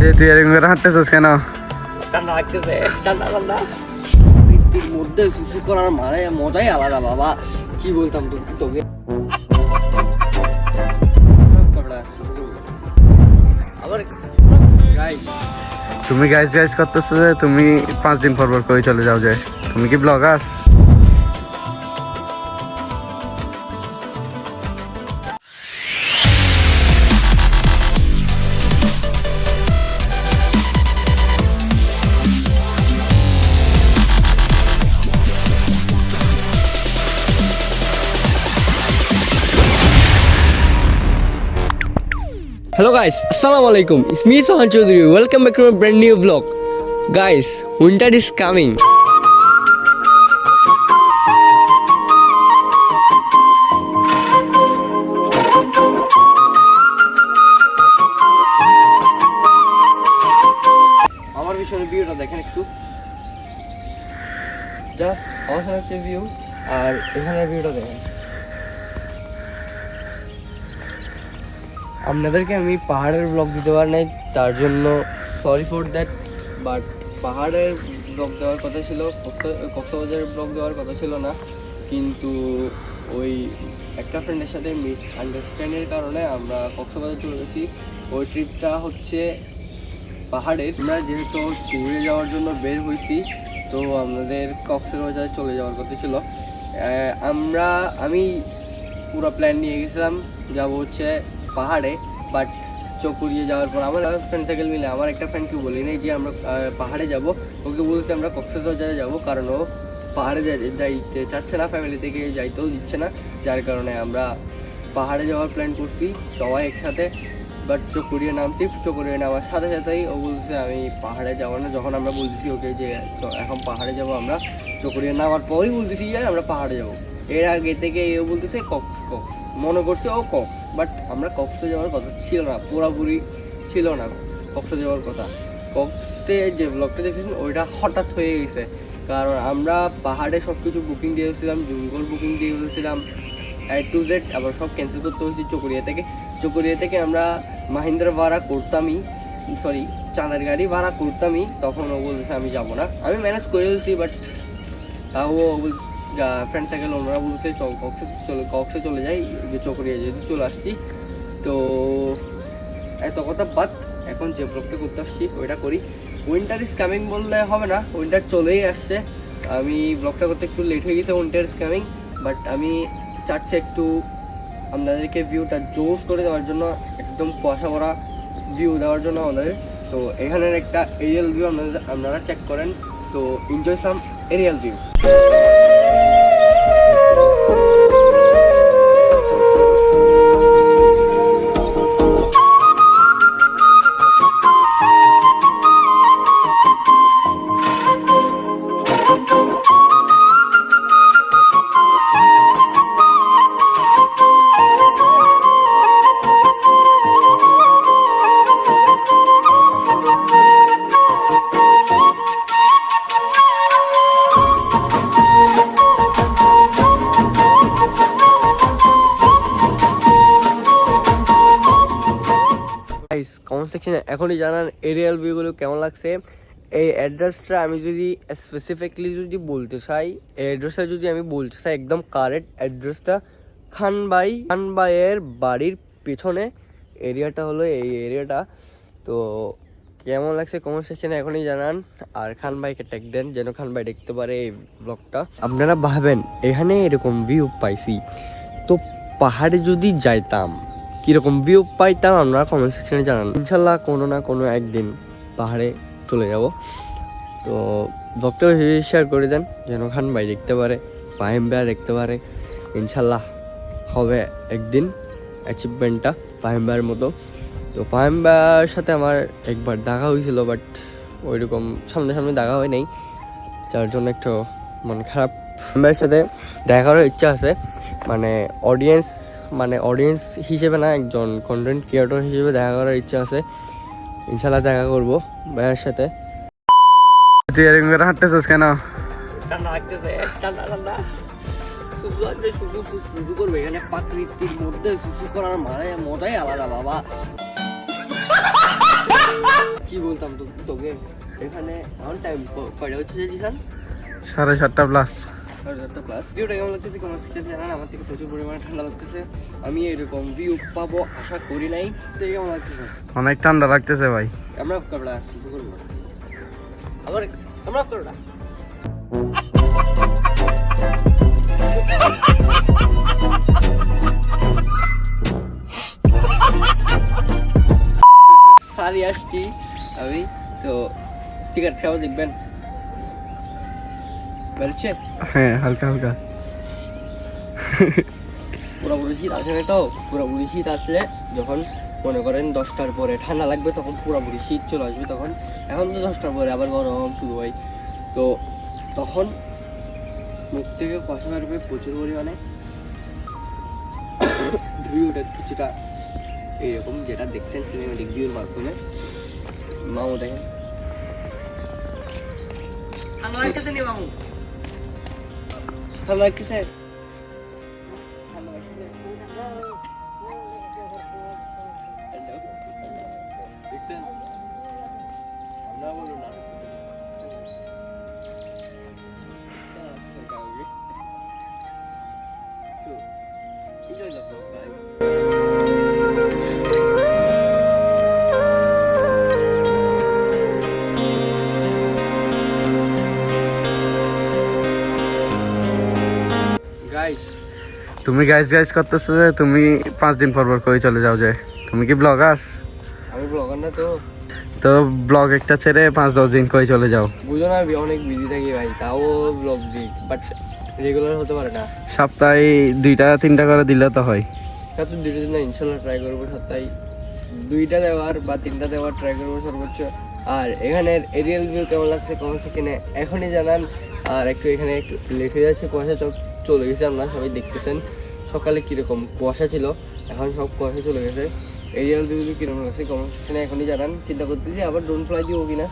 যে তুই এরকম করে হাঁটতেছিস কেন? বৃত্তির মধ্যে শুশু করার মানে মজাই আলাদা বাবা। কি বলতাম তোকে? আবার গাই তুমি গাইজ গাইজ করতেছো যে তুমি পাঁচ দিন পর পর করে চলে যাও যে? তুমি কি blogger Hello guys, Assalamu alaikum. It's me Sohan Chaudhary. Welcome back to my brand new vlog. Guys, winter is coming. আমার পিছনে ভিউটা দেখেন একটু জাস্ট অসাম একটা ভিউ আর এখানের ভিউটা দেখেন আপনাদেরকে আমি পাহাড়ের ব্লগ দিতে পারি নাই, তার জন্য সরি ফর দ্যাট বাট পাহাড়ের ব্লগ দেওয়ার কথা ছিল কক্স- কক্সবাজারের ব্লগ দেওয়ার কথা ছিল না, কিন্তু ওই একটা ফ্রেন্ডের সাথে মিস আন্ডারস্ট্যান্ডের কারণে আমরা কক্সবাজার চলে গেছি। ওই ট্রিপটা হচ্ছে পাহাড়ের। আমরা যেহেতু ট্যুরে যাওয়ার জন্য বের হয়েছি, তো আমাদের কক্সবাজার চলে যাওয়ার কথা ছিল। আমরা, আমি পুরো প্ল্যান নিয়ে গেছিলাম, যাব হচ্ছে পাহাড়ে বাট চোখ চকুরিয়ে যাওয়ার পর আমার ফ্রেন্ড সাইকেল মিলে, আমার একটা ফ্রেন্ডকে বলি নাই যে আমরা পাহাড়ে যাব। ওকে বলছে আমরা কক্সবাজারে যাব, কারণ ও পাহাড়ে যাই- যাইতে চাচ্ছে না ফ্যামিলি থেকে যাইতেও দিচ্ছে না, যার কারণে আমরা পাহাড়ে যাওয়ার প্ল্যান করছি, সবাই একসাথে বাট চকুরিয়ে নামছি চকুরিয়ে নামার সাথে সাথেই ও বলছে, আমি পাহাড়ে যাব না। যখন আমরা বলতেছি ওকে যে এখন পাহাড়ে যাব আমরা। চকুরিয়ে নামার পরেই বলতেছি যে, আমরা পাহাড়ে যাব। এর আগে থেকে এও বলতেছে কক্স কক্স। মনে করছে ও কক্স বাট আমরা কক্সে যাওয়ার কথা ছিল না, পুরাপুরি ছিল না কক্সে যাওয়ার কথা। কক্সে যে ব্লগটা দেখেছেন, ওইটা হঠাৎ হয়ে গেছে। কারণ আমরা পাহাড়ে সব কিছু বুকিং দিয়েছিলাম জঙ্গল বুকিং দিয়ে ফেলছিলাম এ টু জেড আবার সব ক্যান্সেল করতে হয়েছে চকরিয়া থেকে। চকরিয়া থেকে আমরা মাহিন্দ্রা ভাড়া করতামই সরি চাঁদের গাড়ি ভাড়া করতামই, তখন ও বলতেছে আমি যাব না। আমি ম্যানেজ করে ফেলছি বাট তাও ও ফ্রেন্ড সাইকেল ওনারা বলছে, চল কক্সে চলে কক্সে চলে যাই চকরিয়া যেহেতু চলে আসছি। তো এত কথা বাদ এখন যে ব্লগটা করতে আসছি, ওইটা করি। উইন্টার ইজ কামিং বললে হবে না উইন্টার চলেই আসছে। আমি ব্লগটা করতে একটু লেট হয়ে গেছে উইন্টার ইজ কামিং বাট আমি চাচ্ছি একটু আপনাদেরকে ভিউটা জোস করে দেওয়ার জন্য, একদম কুয়াশা ভরা ভিউ দেওয়ার জন্য আমাদের। তো এখানের একটা এরিয়াল ভিউ আপনাদের আপনারা চেক করেন। তো enjoy some aerial view comment সেকশনে এখনই জানান এরিয়াল ভিউগুলো কেমন লাগছে। এই অ্যাড্রেসটা আমি যদি স্পেসিফিকলি যদি বলতে চাই, এই অ্যাড্রেসটা যদি আমি বলতে চাই, একদম কারেক্ট অ্যাড্রেসটা খানবাই, খানবাইয়ের বাড়ির পেছনে এরিয়াটা হলো এই এরিয়াটা তো কেমন লাগছে কমেন্ট সেকশনে এখনই জানান, আর খান ভাইকে ট্যাগ দেন যেন খান ভাই দেখতে পারে এই ব্লগটা আপনারা ভাবেন, এখানে এরকম ভিউ পাইছি। তো পাহাড়ে যদি যাইতাম কীরকম ভিউ পাইতাম আমরা কমেন্ট সেকশনে জানান। ইনশাল্লাহ কোনো না কোনো একদিন পাহাড়ে চলে যাব। তো ব্লগটা শেয়ার করে দেন, যেন খান ভাই দেখতে পারে পাহিম ভাই দেখতে পারে। ইনশাল্লাহ হবে একদিন অ্যাচিভমেন্টটা ফাহিম ভাইয়ের মতো। তো ফাহিম ভাইয়ের সাথে আমার একবার দেখা হয়েছিল বাট ওইরকম সামনে সামনে দেখা হয় নাই। যার জন্য একটু মন খারাপ। ভাইয়ের সাথে দেখারও ইচ্ছা আছে। মানে অডিয়েন্স মানে অডিয়েন্স হিসেবে না একজন কন্টেন্ট ক্রিয়েটর হিসেবে দেখা করার ইচ্ছা আছে। ইনশাল্লাহ দেখা করব ভাইয়ের সাথে। তুই এরকম করে হাঁটতেছিস কেন? ঠান্ডা লাগতেছে ঠান্ডা ঠান্ডা সুসু আছে সুসু সুসু সুসু করবে। এখানে প্রাকৃতিক মধ্যে সুসু করার মানে মজাই আলাদা বাবা। কি বলতাম তোকে? এখানে এখন টাইম কয়টা হচ্ছে সাড়ে সাতটা প্লাস সাড়ে ক্লাস ভিউটা কেমন লাগতেছে? কেমন শিখতে জানান। আমার থেকে প্রচুর পরিমাণে ঠান্ডা লাগতেছে। আমি এরকম ভিউ পাবো আশা করি নাই। তো কেমন লাগতেছে? অনেক ঠান্ডা লাগতেছে ভাই। আমরা কাপড়া সুসু করব। আবার আমরা সারি আসছি আমি তো সিগারেট খাওয়া দেখবেন। বেরোচ্ছে হ্যাঁ হালকা হালকা। পুরোপুরি শীত আসে তো? পুরোপুরি শীত আসলে যখন মনে করেন দশটার পরে ঠান্ডা লাগবে তখন পুরোপুরি শীত চলে আসবে তখন। এখন তো দশটার পরে আবার গরম শুরু হয়। তো তখন মুখ থেকে কষা বেরোবে প্রচুর পরিমাণে ভিউটা কিছুটা। এইরকম যেটা দেখছেন সিনেমেটিক ভিউর মাধ্যমে। মামু দেখেন। ঠান্ডা লাগতেছে নি মামু। ঠান্ডা লাগতেছে ঠান্ডা তুমি গাইজ গাইজ করতেছো যে তুমি পাঁচ দিন পর পর করে চলে যাও যে? তুমি কি ব্লগার আমি ব্লগার না তো। তো ব্লগ একটা ছেড়ে পাঁচ দশ দিন করে চলে যাও? বুঝো না অনেক বিজি থাকি ভাই তাও ব্লগ দিই বাট রেগুলার হতে পারে না। সপ্তাহে দুইটা তিনটা করে দিলে তো হয়। তা তো দুটো দিন না ইনশাল্লাহ ট্রাই করব সপ্তাহে। দুইটা দেওয়ার বা তিনটা দেওয়ার ট্রাই করব সর্বোচ্চ। আর এখানের এরিয়াল ভিউ কেমন লাগছে কমেন্ট সেখানে এখনই জানান। আর একটু এখানে একটু হয়ে যাচ্ছে কুয়াশা চলে গেছে আপনারা সবাই দেখতেছেন। সকালে কীরকম কুয়াশা ছিল, এখন সব কুয়াশা চলে গেছে। এরিয়াল ভিউ কীরকম লাগছে কমেন্ট সেখানে এখনই জানান। চিন্তা করতে যে আবার ড্রোন ফ্লাই দিব কিনা?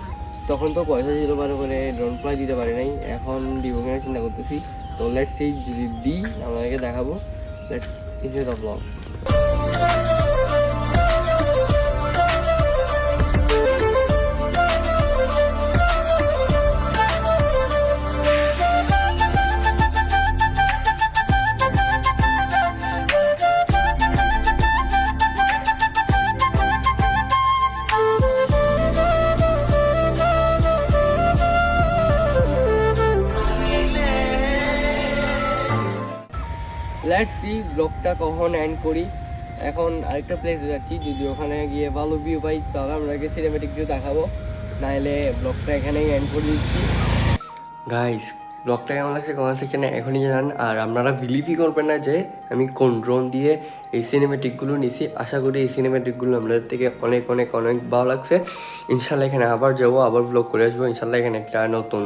তখন তো পয়সা ছিল, বারো করে ড্রোন ফ্লাই দিতে পারি নাই। এখন দিব কিনা চিন্তা করতেছি। তো লেটস সেই যদি দিই, আপনাদেরকে দেখাবো। Let's enjoy the blog let's see ব্লগটা কখন এন্ড করি? এখন আরেকটা প্লেসে যাচ্ছি, যদি ওখানে গিয়ে ভালো ভিউ পাই, তাহলে আপনাকে সিনেমেটিক ভিউ দেখাবো। নাহলে ব্লগটা এখানেই এন্ড করে দিচ্ছি। গাইস ব্লগটা কেমন লাগছে কমেন্ট সেকশনে এখনই জানান। আর আপনারা বিলিভই করবেন না যে, আমি কোন ড্রোন দিয়ে এই সিনেমেটিকগুলো নিছি। আশা করি এই সিনেমেটিকগুলো আপনাদের থেকে অনেক অনেক অনেক ভালো লাগছে। ইনশাল্লাহ এখানে আবার যাব, আবার ব্লগ করে আসব। ইনশাল্লাহ এখানে একটা নতুন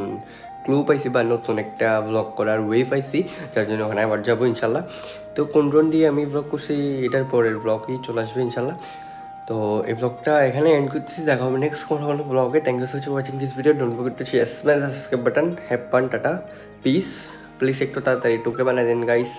ক্লু পাইছি বা নতুন একটা ব্লগ করার ওয়ে পাইছি, যার জন্য ওখানে আবার যাব ইনশাল্লাহ। তো কোন ড্রোন দিয়ে আমি ব্লগ করছি, এটার পরের ব্লগই চলে আসবে ইনশাল্লাহ। তো এই ব্লগটা এখানে এন্ড করতেছি, দেখা হবে নেক্সট কোনো কোনো ব্লগে thank you so much watching this video don't forget to share subscribe button হ্যাপ পান টাটা পিস প্লিজ একটু তাড়াতাড়ি টুকে বানাই দেন গাইস